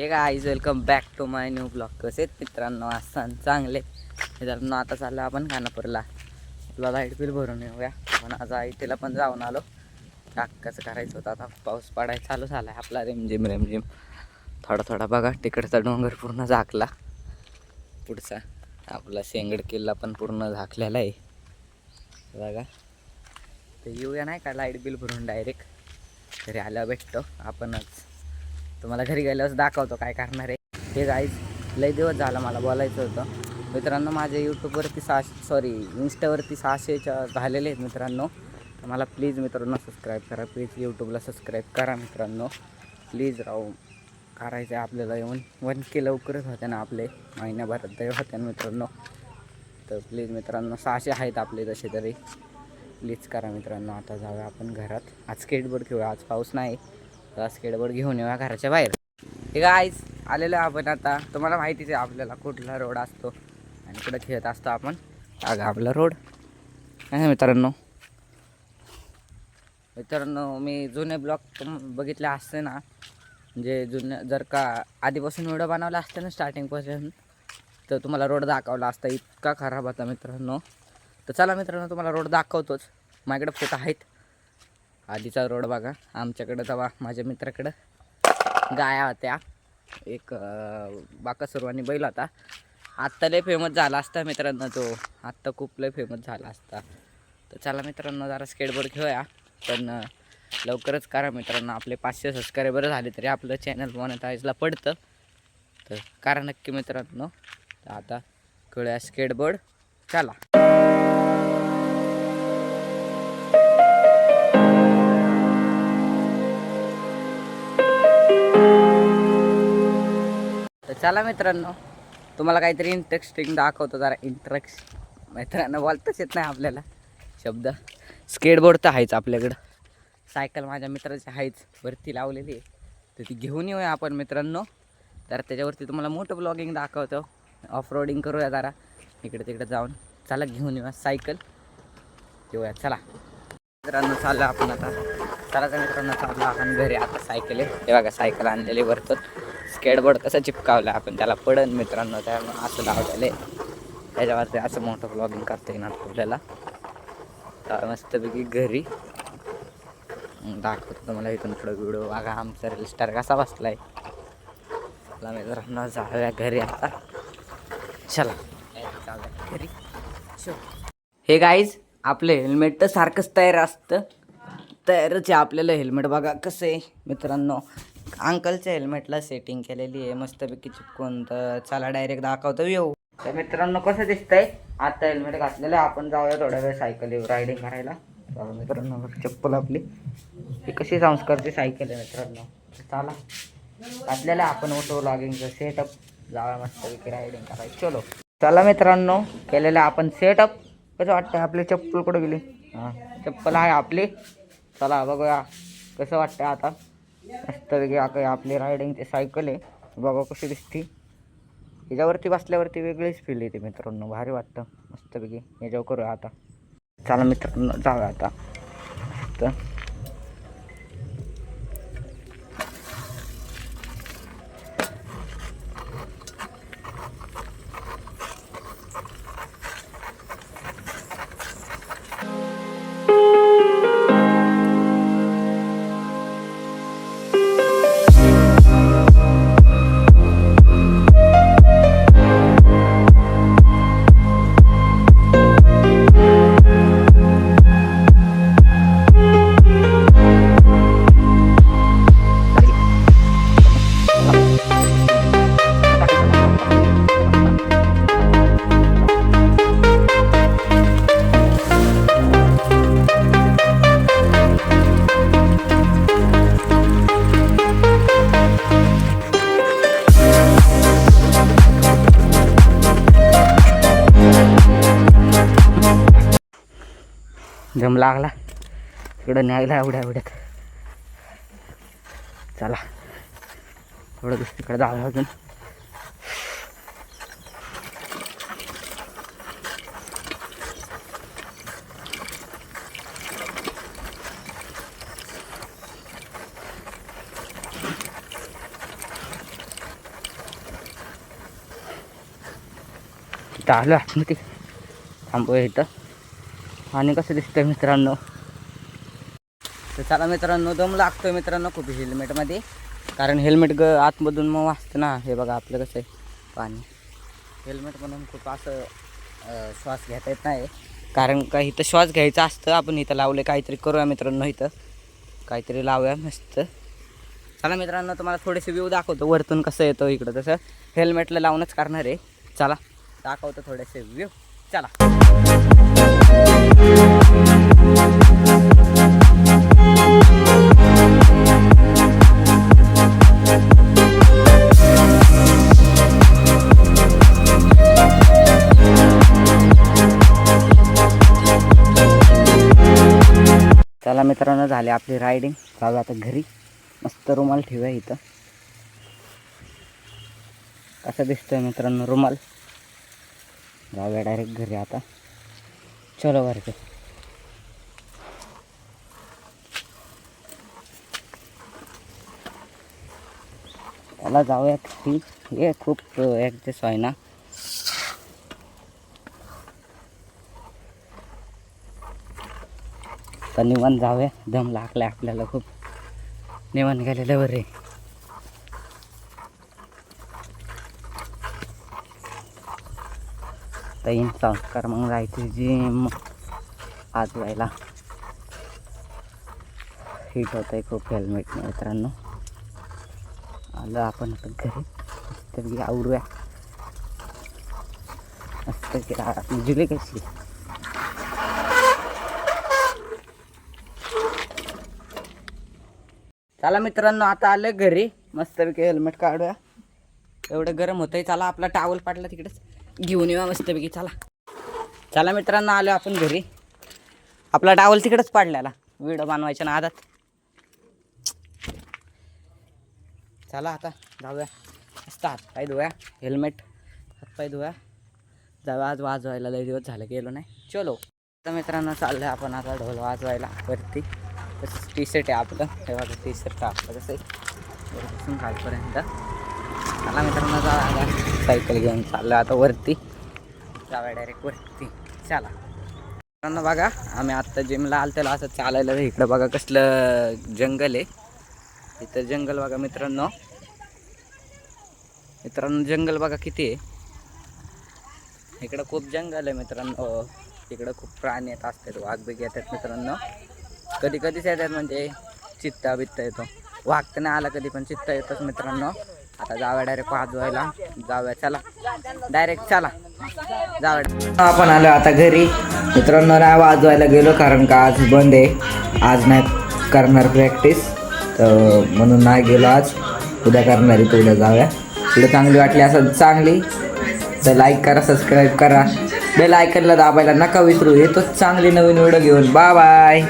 हे का eyes welcome back to my new blog कसे आहेत मित्रांनो? आसान चांगले. मित्रांनो आता चाललं आपण खानापूरला. आपला लाइट बिल भरून येऊया. पण आज आयटीला पण जाऊन आलो. टाकाचं करायचं होतं. आता पाऊस पडायचा चालू झाला आहे आपला. रिमझिम रिमझिम. थोडा थोडा बघा. तिकडचा डोंगर पूर्ण झाकला. पुढचा आपला शेंगड किल्ला पण पूर्ण झाकलेला आहे. बघा. तर येऊया नाही का? लाइट बिल भरून डायरेक्ट तरी आल्यावर भेटतो. आपणच. तुम्हाला घरी गेल्यावर दाखवतो काय करणार आहे. हे गाईज लय दिवस झाला मला बोलायचं होतं. मित्रांनो माझ्या यूट्यूबवरती सहाशे सॉरी इन्स्टावरती सहाशेच्या झालेले आहेत मित्रांनो. तर मला प्लीज मित्रांनो सबस्क्राईब करा. प्लीज यूट्यूबला सबस्क्राईब करा मित्रांनो. प्लीज राहू करायचं आहे आपल्याला येऊन. वन के लवकरच होते ना आपले. महिन्याभरात तरी होते ना मित्रांनो. तर प्लीज मित्रांनो सहाशे आहेत आपले तसे तरी. प्लीज करा मित्रांनो आता जाऊया आपण घरात. आज स्केटबोर्ड खेळूया. आज पाऊस नाही. तर स्केटबोर्ड घेऊन येऊया घराच्या बाहेर. हे आईच आलेलो आहे आपण आता. तुम्हाला माहितीच आहे आपल्याला कुठला रोड असतो आणि कुठं खेळत असतो आपण. अगं आपला रोड आहे मित्रांनो. मित्रांनो मी जुने ब्लॉग तुम बघितले असते ना. म्हणजे जुने जर का आधीपासून व्हिडिओ बनवला असते ना स्टार्टिंगपासून तर तुम्हाला रोड दाखवला असता. इतका खराब होता मित्रांनो. तर चला मित्रांनो तुम्हाला रोड दाखवतोच. माझ्याकडे फोटो आहेत. आधीचा रोड बघा. आमच्याकडं तेव्हा माझ्या मित्राकडं गाया होत्या. एक बाका बाकासूर बैल होता. आत्ता लय फेमस झाला असता मित्रांनो तो. आत्ता खूप लय फेमस झाला असता. तर चला मित्रांनो जरा स्केटबोर्ड खेळूया. पण लवकरच करा मित्रांनो आपले पाचशे सबस्क्रायबर झाले तरी आपलं चॅनल मोनेटाईजला पडतं. तर करा नक्की मित्रांनो. आता खेळूया स्केटबोर्ड चला. तर चला मित्रांनो तुम्हाला काहीतरी इंटरेस्टिंग दाखवतो जरा इंटरेक्स मित्रांनो बोलताच येत नाही आपल्याला. शब्द. स्केटबोर्ड तर आहेच आपल्याकडं. सायकल माझ्या मित्राची आहेच. वरती लावलेली आहे. तर ती घेऊन येऊया आपण मित्रांनो. तर त्याच्यावरती तुम्हाला मोठं ब्लॉगिंग दाखवतो. ऑफ रोडिंग करूया जरा. इकडे तिकडे जाऊन. चला घेऊन येऊया सायकल. येऊया चला. मित्रांनो चाललं आपण आता. चला तर मित्रांनो चाललं आपण घरी. आता सायकल आहे. हे बघा सायकल आणलेली वरतून. स्केटबोर्ड कसं चिपकावलं आपण त्याला पडन मित्रांनो त्यामुळे असं लावलेलं आहे त्याच्यावरती असं मोठं ब्लॉगिंग करता येणार आपल्याला. तर मस्तपैकी घरी. दाखवतो तुम्हाला इथून पुढं व्हिडिओ बघा आमचा रील स्टार कसा बसलाय. चला मित्रांनो जाऊया घरी आता. चला. जाऊया घरी. शो. हे गाईज आपलं हेल्मेट तर सारखंच तयार असतं. तयारच आहे आपल्याला हेल्मेट बघा कसं आहे मित्रांनो. अंकलच्या हेल्मेटला सेटिंग केलेली आहे. मस्तपैकी चिपकून तर चला डायरेक्ट दाखवतो येऊ. तर मित्रांनो कसं दिसतंय? आता हेल्मेट घातलेलं आहे. आपण जाऊया थोड्या वेळ सायकल रायडिंग करायला. चला मित्रांनो चप्पल आपली. ही कशी संस्कारची सायकल आहे मित्रांनो. चला. घातलेलं आहे आपण ऑटो लॉगिंगचं सेटअप जाऊया मस्तपैकी रायडिंग करायला. चलो. चला मित्रांनो केलेलं आहे आपण सेटअप कसं वाटतं आपली चप्पल कुठं गेली? हां चप्पल आहे आपली. चला बघूया. कसं वाटतं आता? मस्तपैकी आता आपली रायडिंगची सायकल आहे. बघा कशी दिसती. याच्यावरती बसल्यावरती वेगळीच फील येते मित्रांनो. भारी वाटतं. मस्तपैकी. याच्यावर करूया आता. चला मित्रांनो जाऊया आता. मस्त जम लागला. थोडं न्यायला एवढ्या एवढ्यात. चला. थोडं दुसरीकडे जावं अजून. आलो आतमध्ये. थांबूया इथं. आणि कसं दिसतंय मित्रांनो? तर चला मित्रांनो दम लागतोय मित्रांनो खूप हेल्मेटमध्ये कारण हेल्मेट ग आतमधून मग वाचतं ना. हे बघा आपलं कसं आहे? पाणी. हेल्मेट म्हणून खूप असं श्वास घेता येत नाही. कारण का इथं श्वास घ्यायचा असतं. आपण इथं लावले काहीतरी करूया मित्रांनो इथं. काहीतरी लावूया मस्त. चला मित्रांनो तुम्हाला थोडेसे व्ह्यू दाखवतो. वरतून कसं येतो इकडं. तसं हेल्मेटला लावूनच करणार आहे. चला दाखवतो थोडेसे व्ह्यू चला. चला मित्रांनो झाले आपली रायडिंग. जाऊ आता घरी. मस्त रुमाल ठेवूया इथं. कसं दिसतोय मित्रांनो रुमाल? जाऊया डायरेक्ट घरी आता. चलो घरचे त्याला जाऊया घरी. हे खूप ॲडजस्ट आहे ना तर निवन जाऊया. दम लागलाय आपल्याला खूप. निवांत गेलेलं बरे तैन संस्कार मग जायचे जिम आज व्हायला हिट होत आहे खूप हेल्मेट मित्रांनो. आलं आपण आता घरी. तर आवरूया. मस्त की जुले कशी? चला मित्रांनो आता आलं घरी. मस्तपैकी हेल्मेट काढूया. एवढं गरम होतंय. चला आपला टावल पाडला तिकडेच. घेऊन येऊया मस्तपैकी चला. चला मित्रांनो आलो आपण घरी. आपला डावल तिकडंच पाडल्याला व्हिडिओ बनवायच्या ना आदात. चला आता जाऊया. मस्त हातपाय धुया हेल्मेट हातपाय धुया. जाऊया आज वाजवायला लय दिवस झालं गेलो नाही. चलो. आता मित्रांनो चाललं आपण आता ढोल वाजवायला वरती. तसंच टी शर्ट आहे आपलं. तेव्हा टी शर्ट आपलं कसं आहे. वरपासून खालपर्यंत. चला मित्रांनो जा सायकल घेऊन चाललं आता वरती. जाऊया डायरेक्ट वरती. चला. मित्रांनो बघा आम्ही आत्ता जिमला आलो त्याला असं चालायला इकडं बघा कसलं जंगल आहे. इथं जंगल बघा मित्रांनो. मित्रांनो जंगल बघा किती आहे. इकडं खूप जंगल आहे मित्रांनो. इकडं खूप प्राणी येत असतात वाघ बिघ येतात मित्रांनो. कधी कधीच येतात म्हणजे चित्ता बित्ता येतो. वाघ तर नाही आला कधी पण चित्ता येतोच मित्रांनो. आता जाव्या डायरेक्ट वाजवायला. जाऊया चला. डायरेक्ट चला. जाऊया आपण आलो आता घरी. मित्रांनो नाही वाजवायला गेलो कारण का आज बंद आहे. आज नाही करणार प्रॅक्टिस तर म्हणून नाही गेलो आज. उद्या करणार आहे तर उद्या जाऊया. तुला चांगली वाटली असं चांगली. तर लाईक करा सबस्क्राईब करा. बेल आयकनला दाबायला नका विसरू. येतोच चांगली नवीन व्हिडिओ घेऊन. Bye bye